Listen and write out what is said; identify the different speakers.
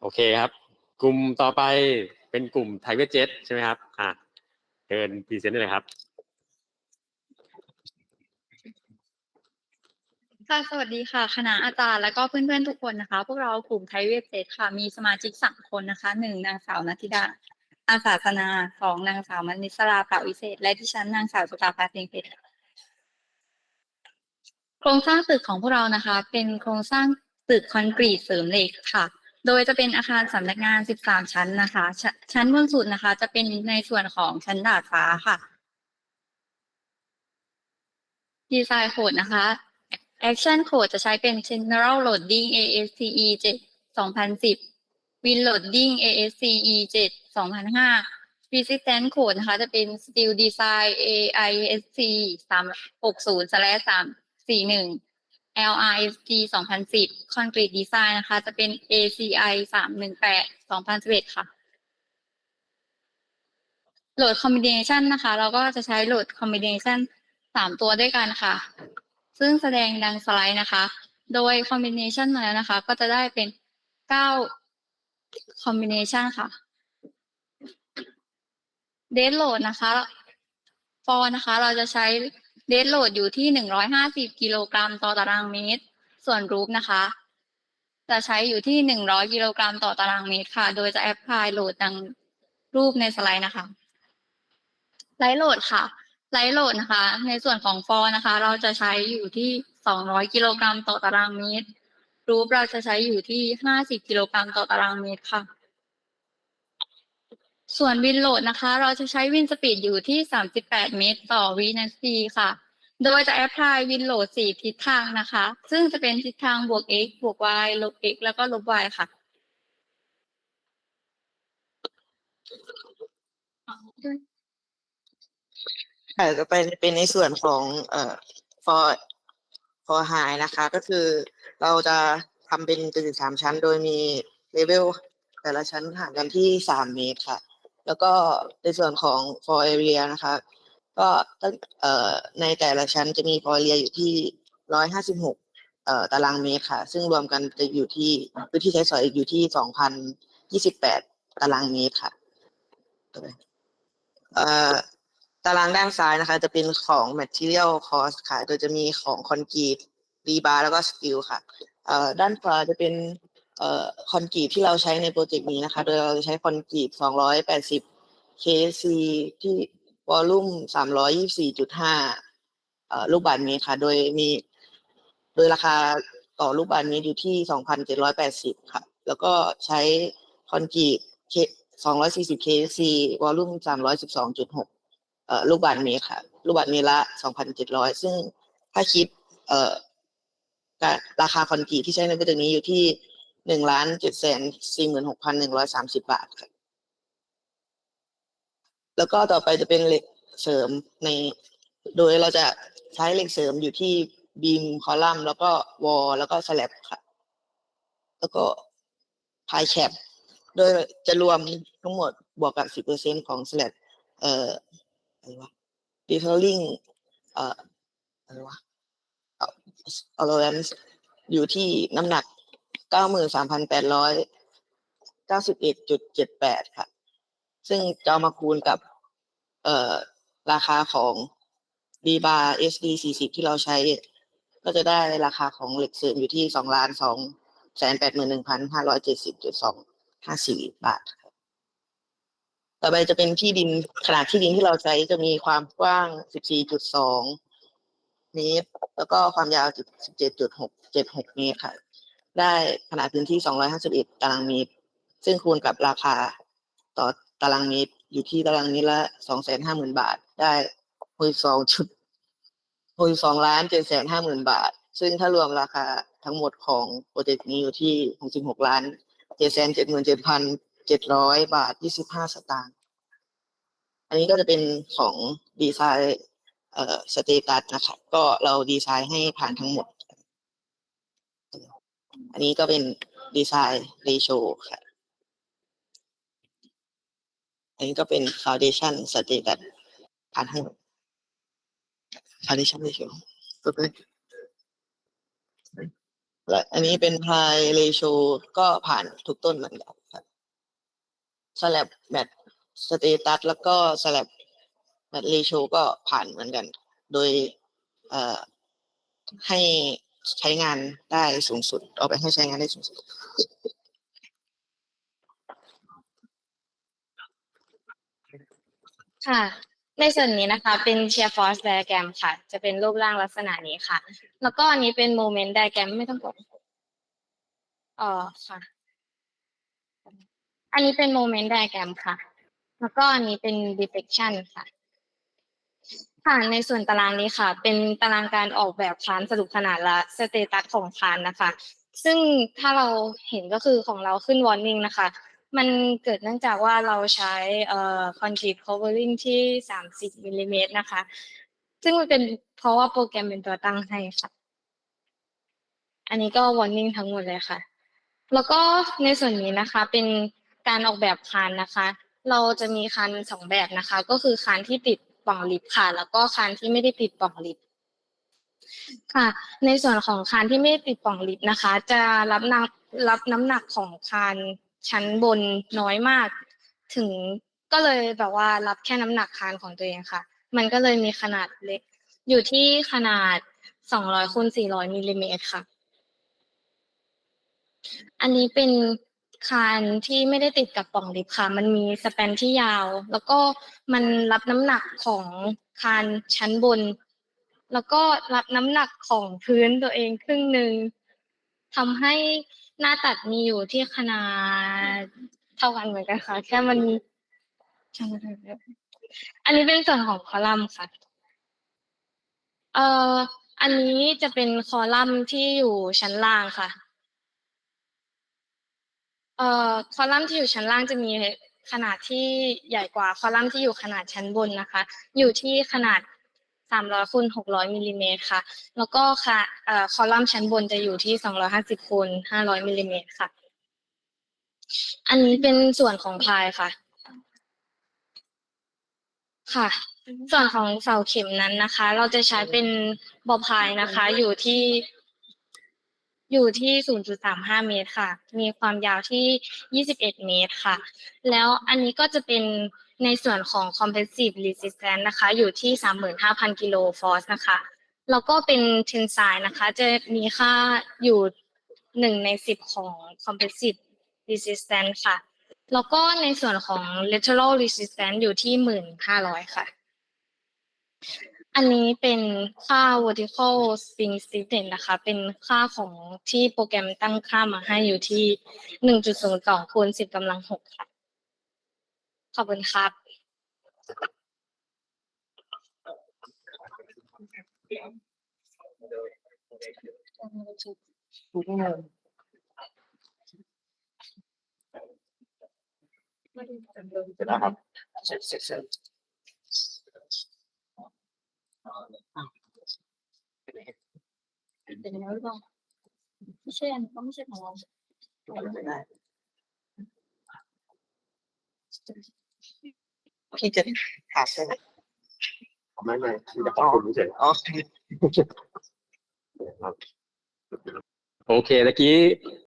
Speaker 1: โอเคครับ กลุ่มต่อไปเป็นกลุ่มไทเวเจ็ตใช่ไหมครับ อะเชิญพรีเซนต์ได้เลยครับ
Speaker 2: ค่ะสวัสดีค่ะ คณะอาจารย์และก็เพื่อนๆทุกคนนะคะ พวกเรากลุ่มไทยเวทเซตค่ะ มีสมาชิกสามคนนะคะหนึ่งนางสาวนัทธิดา อาสาสนาสองนางสาวมณิสราปราวิเศษ และดิฉันนางสาวสุตาภาเพียงเพชรโครงสร้างตึกของพวกเรานะคะ เป็นโครงสร้างตึกคอนกรีตเสริมเหล็กค่ะ โดยจะเป็นอาคารสำนักงาน 13 ชั้นนะคะชชั้นบนสุดนะคะ จะเป็นในส่วนของชั้นดาดฟ้าค่ะ ดีไซน์โคดนะคะ Action Code จะใช้เป็น General Loading ASCE 7 2010 Win Loading ASCE 7 2005 Resistance Code นะคะ จะเป็น Steel Design AISC 360 341 LRSG 2010 Concrete Design นะคะ จะเป็น ACI 318 2011 ค่ะ โหลด combination นะคะ เราก็จะใช้โหลด combination สามตัวด้วยกันค่ะ ซึ่งแสดงดังสไลด์นะคะ โดย combination มาแล้วนะคะ ก็จะได้เป็นเก้า combination ค่ะ dead load นะคะ for นะคะ เราจะใช้ dead load อยู่ที่หนึ่งร้อยห้าสิบกิโลกรัมต่อตารางเมตร ส่วน roof นะคะ จะใช้อยู่ที่หนึ่งร้อยกิโลกรัมต่อตารางเมตรค่ะ โดยจะ apply load ดังรูปในสไลด์นะคะไลท์โหลดค่ะไลท์โหลดนะคะ ในส่วนของฟอร์นะคะ เราจะใช้อยู่ที่ 200 กิโลกรัมต่อตารางเมตรรูปเราจะใช้อยู่ที่ 50 กิโลกรัมต่อตารางเมตรค่ะ ส่วนวินโหลดนะคะ เราจะใช้วินสปีดอยู่ที่ 38 เมตรต่อวินาทีค่ะ โดยจะแอพพลายวินโหลด 4 ทิศทางนะคะ ซึ่งจะเป็นทิศทางบวก x บวก y ลบ x แล้วก็ลบ y ค่ะ
Speaker 3: ค่ะจะไปเป็นในส่วนของเอ่อ for for high นะคะ ก็คือเราจะทำเป็นตึกสามชั้น โดยมีเลเวลแต่ละชั้นห่างกันที่สามเมตรค่ะ แล้วก็ในส่วนของ for area นะคะ ก็ตั้งเอ่อในแต่ละชั้นจะมี for area อยู่ที่ร้อยห้าสิบหกเอ่อตารางเมตรค่ะ ซึ่งรวมกันจะอยู่ที่พื้นที่ใช้สอยอยู่ที่สองพันยี่สิบแปดตารางเมตรค่ะเอ่อตารางด้านซ้ายนะคะ จะเป็นของ material cost ค่ะ โดยจะมีของคอนกรีตรีบาร์แล้วก็สตีลค่ะเอ่อด้านขวาจะเป็น เอ่อคอนกรีตที่เราใช้ในโปรเจกต์นี้นะคะ โดยเราจะใช้คอนกรีต280 KC ที่วอลลุ่ม 324.5เอ่อลูกบาศก์เมตรค่ะ โดยมี โดยราคาต่อลูกบาศก์เมตรอยู่ที่ 2,780 ค่ะ แล้วก็ใช้คอนกรีต240 KC วอลลุ่ม 312.6เอ่อลูกบาศก์เมตรค่ะ ลูกบาศก์เมตรละสองพันเจ็ดร้อยซึ่งถ้าคิดเอ่อราคาคอนกรีตที่ใช้ในโปรเจกต์นี้อยู่ที่ หนึ่งล้านเจ็ดแสนสี่หมื่นหกพันหนึ่งร้อยสามสิบบาทค่ะแล้วก็ต่อไปจะเป็นเหล็กเสริมใน โดยเราจะใช้เหล็กเสริมอยู่ที่บีมคอลัมน์ แล้วก็วอลแล้วก็สแลบค่ะแล้วก็พายแคปโดยจะรวมทั้งหมดบวกกับสิบเปอร์เซ็นของสแลบเอ่ออะไรวะ detailing เอ่ออะไรวะออ allowance อยู่ที่น้ำหนัก เก้าหมื่นสามพันแปดร้อยเก้าสิบเอ็ดจุดเจ็ดแปดค่ะ ซึ่งจะเอามาคูณกับ เอ่อ ราคาของ d bar SD สี่สิบที่เราใช้ ก็จะได้ราคาของเหล็กเสริมอยู่ที่สองล้านสองแสนแปดหมื่นหนึ่งพันห้าร้อยเจ็ดสิบจุดสองห้าสี่บาท ต่อไปจะเป็นที่ดินขนาดที่ดินที่เราใช้จะมีความกว้าง14.2เมตร แล้วก็ความยาว17.676เมตรค่ะ ได้ขนาดพื้นที่ 251 ตารางเมตร ซึ่งคูณกับราคาต่อตารางเมตรอยู่ที่ตารางเมตรละ 250,000 บาท ได้62จุด62ล้าน750,000บาท ซึ่งถ้ารวมราคาทั้งหมดของโปรเจกต์นี้อยู่ที่66ล้าน777,700บาท25สตางค์ อันนี้ก็จะเป็นของดีไซน์เอ่อสเตตัสนะคะ ก็เราดีไซน์ให้ผ่านทั้งหมด อันนี้ก็เป็นดีไซน์เรโชค่ะ อันนี้ก็เป็น foundation status ผ่านทั้งหมด foundation ratio ก็เป็นและอันนี้เป็นพายเรโชก็ผ่านทุกต้นเหมือนกันครับสลับแบตสเตตัสแล้วก็สลับแบตเรโชก็ผ่านเหมือนกัน โดยเอ่อให้ ใช้งานได้สูงสุด เอาไปให้ใช้งานได้สูงสุด
Speaker 4: ค่ะ ในส่วนนี้นะคะเป็น Shear Force Diagram ค่ะ จะเป็นรูปร่างลักษณะนี้ค่ะ แล้วก็อันนี้เป็น Moment Diagram ไม่ต้องกดอ๋อค่ะ อันนี้เป็น Moment Diagram ค่ะ แล้วก็อันนี้เป็น Deflection ค่ะ ค่ะในส่วนตารางนี้ค่ะ เป็นตารางการออกแบบคานสรุปขนาดและสเตตัสของคานนะคะ ซึ่งถ้าเราเห็นก็คือของเราขึ้น warning นะคะ มันเกิดเนื่องจากว่าเราใช้เอ่อ concrete covering ที่ 30มิลลิเมตรนะคะ ซึ่งมันเป็นเพราะว่าโปรแกรมเป็นตัวตั้งให้ค่ะ อันนี้ก็ warning ทั้งหมดเลยค่ะ แล้วก็ในส่วนนี้นะคะเป็นการออกแบบคานนะคะ เราจะมีคานสองแบบนะคะ ก็คือคานที่ติด ปล่องลิฟต์ค่ะ แล้วก็คานที่ไม่ได้ติดปล่องลิฟต์ค่ะ ในส่วนของคานที่ไม่ได้ติดปล่องลิฟต์นะคะ จะรับน้ำรับน้ำหนักของคานชั้นบนน้อยมาก ถึงก็เลยแบบว่ารับแค่น้ำหนักคานของตัวเองค่ะ มันก็เลยมีขนาดเล็ก อยู่ที่ขนาด200คูณ400มิลลิเมตรค่ะ อันนี้เป็น คานที่ไม่ได้ติดกับปล่องลิฟต์ค่ะ มันมีสแปนที่ยาว แล้วก็มันรับน้ำหนักของคานชั้นบน แล้วก็รับน้ำหนักของพื้นตัวเองครึ่งหนึ่งทำให้หน้าตัดมีอยู่ที่ขนาดเท่ากันเหมือนกันค่ะ แค่มัน อันนี้เป็นส่วนของคอลัมน์ค่ะ เอ่อ อันนี้จะเป็นคอลัมน์ที่อยู่ชั้นล่างค่ะ เอ่อคอลัมน์ที่อยู่ชั้นล่างจะมีขนาดที่ใหญ่กว่าคอลัมน์ที่อยู่ขนาดชั้นบนนะคะ อยู่ที่ขนาด 300คูณ600มิลลิเมตรค่ะ แล้วก็ค่ะเอ่อคอลัมน์ชั้นบนจะอยู่ที่ 250คูณ500มิลลิเมตรค่ะ อันนี้เป็นส่วนของพายค่ะ ค่ะ ส่วนของเสาเข็มนั้นนะคะ เราจะใช้เป็นบอพายนะคะ อยู่ที่ อยู่ที่ 0.35 เมตรค่ะ มีความยาวที่ 21 เมตรค่ะ แล้วอันนี้ก็จะเป็นในส่วนของ compressive resistance นะคะ อยู่ที่ 35,000 กิโลฟอสนะคะ แล้วก็เป็น tensile นะคะ จะมีค่าอยู่หนึ่งในสิบของ compressive resistance ค่ะ แล้วก็ในส่วนของ lateral resistance อยู่ที่1,500ค่ะ อันนี้เป็นค่า vertical spring stiffness นะคะ เป็นค่าของที่โปรแกรมตั้งค่ามาให้อยู่ที่1.02คูณ10กำลัง6ค่ะ ขอบคุณครับ
Speaker 1: เสร็จแล้วครับ
Speaker 3: เสร็จเสร็จ เสร็จ
Speaker 2: เป็นยังไงบ้าไม่ใช่อันก็ไม่ใช่ของเรา
Speaker 3: พี่จะขาดใช่ไหม
Speaker 1: ไม่ไม่ที่จะขอบคุณเฉย
Speaker 3: อ๋อ
Speaker 1: โอเคตะกี้